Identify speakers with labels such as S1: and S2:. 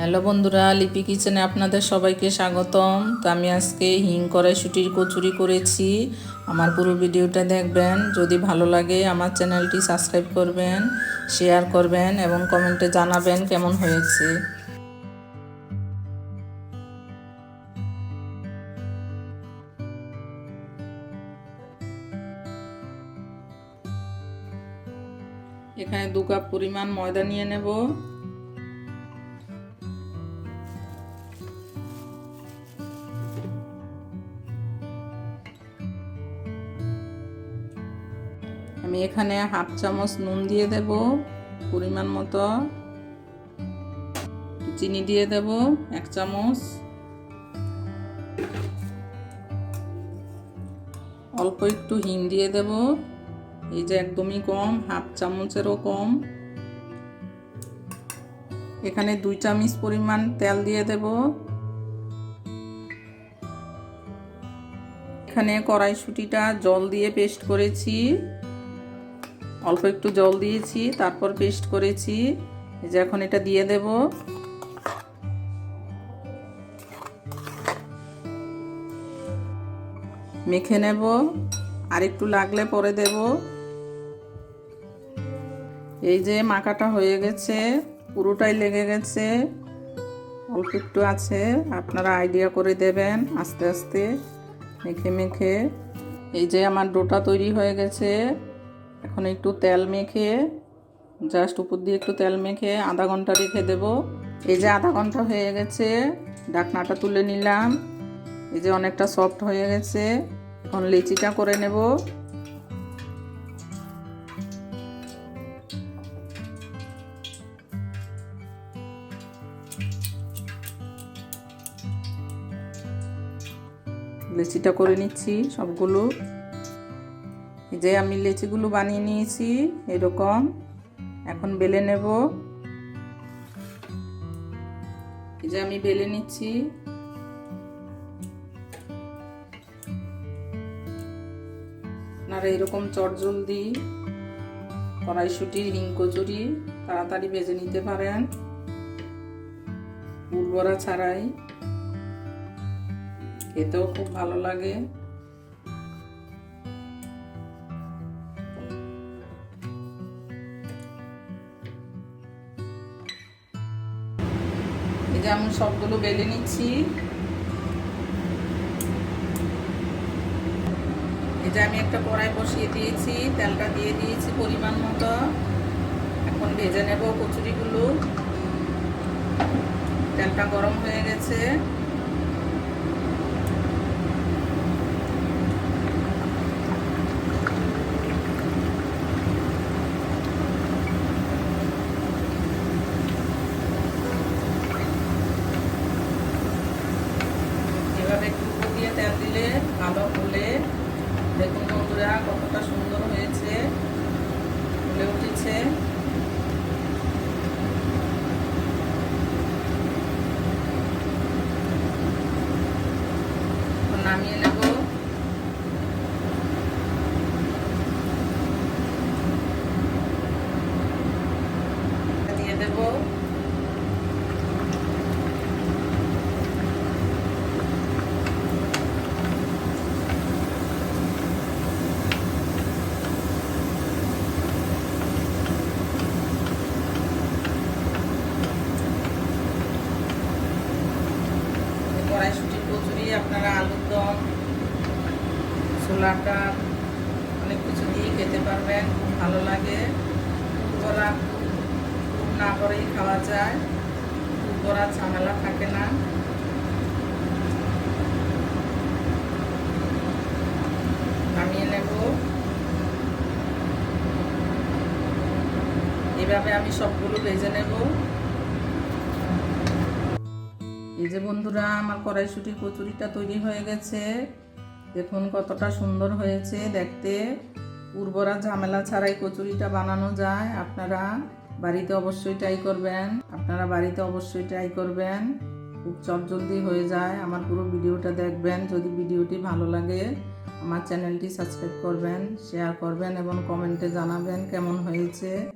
S1: Hello বন্ধুরা, লিপি কিচেনে আপনাদের সবাইকে স্বাগতম। তো আমি আজকে হিং কড়াইশুটির কচুরি করেছি। আমার পুরো ভিডিওটা দেখবেন। যদি ভালো লাগে আমার চ্যানেলটি সাবস্ক্রাইব করবেন, শেয়ার করবেন এবং কমেন্টে জানাবেন কেমন হয়েছে। এখানে দু কাপ পরিমাণ ময়দা নিয়ে নেব। আমি এখানে হাফ চামচ নুন দিয়ে দেব, পরিমাণ মতো। চিনি দিয়ে দেব, এক চামচ। অল্প একটু হিং দিয়ে দেব, এই যে একদমই কম, হাফ চামচেরও কম। এখানে দুই চামচ পরিমাণ তেল দিয়ে দেব। এখানে কড়াইশুটিটা জল দিয়ে পেস্ট করেছি। অল্প একটু জল দিয়েছি, তারপর পেস্ট করেছি। এই যে এখন এটা দিয়ে দেব। মেখে নেব। আর একটু লাগলে পরে দেব। এই যে মাখাটা হয়ে গেছে, পুরোটাই লেগে গেছে। অল্প একটু আছে, আপনারা আইডিয়া করে দেবেন আস্তে আস্তে, মেখে মেখে। এই যে আমার ডোটা তৈরি হয়ে গেছে। এখন একটু তেল মেখে জাস্ট উপর দিয়ে একটু তেল মেখে আধা ঘণ্টা রেখে দেব। এই যে আধা ঘণ্টা হয়ে গেছে ডাকনাটা তুলে নিলাম। এই যে অনেকটা সফট হয়ে গেছে, এখন লিচিটা করে নেব। লেচিটা করে নিচ্ছি সবগুলো। যে আমি লেচিগুলো বানিয়ে নিয়েছি, এরকম। এখন বেলে নেব। যে আমি বেলে নিচ্ছি। আপনারা এরকম চটজলদি, কড়াইশুটি, হিং কচুরি তাড়াতাড়ি বেজে নিতে পারেন। উর্বরা ছাড়াই। খেতেও খুব ভালো লাগে। যে আমি সবগুলো বেলে নিচ্ছি। এটা আমি একটা কড়াই বসিয়ে দিয়েছি, তেলটা দিয়ে দিয়েছি পরিমাণ মতো। এখন ভেজে নেব কচুরিগুলো। তেলটা গরম হয়ে গেছে এভাবে একটু দিয়ে তেল দিলে ভালো হলে। দেখুন বন্ধুরা কতটা সুন্দর হয়েছে। ফুলে উঠেছে। নামিয়ে দেবো। কড়াইশুটির কচুরি, আপনারা আলুর দম, ছোলাটা, অনেক কিছু দিয়ে খেতে পারবেন, খুব ভালো লাগে। করা না করেই খাওয়া যায়। করা ঝামেলা থাকে না। নামিয়ে নেব। এভাবে আমি সবগুলো ভেজে নেব। এই যে বন্ধুরা, আমার কড়াইশুটির কচুরিটা তৈরি হয়ে গেছে। দেখুন কতটা সুন্দর হয়েছে দেখতে। উর্বরা ঝামেলা ছাড়াই কচুরিটা বানানো যায়। আপনারা বাড়িতে অবশ্যই ট্রাই করবেন। আপনারা বাড়িতে অবশ্যই ট্রাই করবেন। খুব চটজলদি হয়ে যায়। আমার পুরো ভিডিওটা দেখবেন। যদি ভিডিওটি ভালো লাগে, আমার চ্যানেলটি সাবস্ক্রাইব করবেন শেয়ার করবেন এবং কমেন্টে জানাবেন কেমন হয়েছে।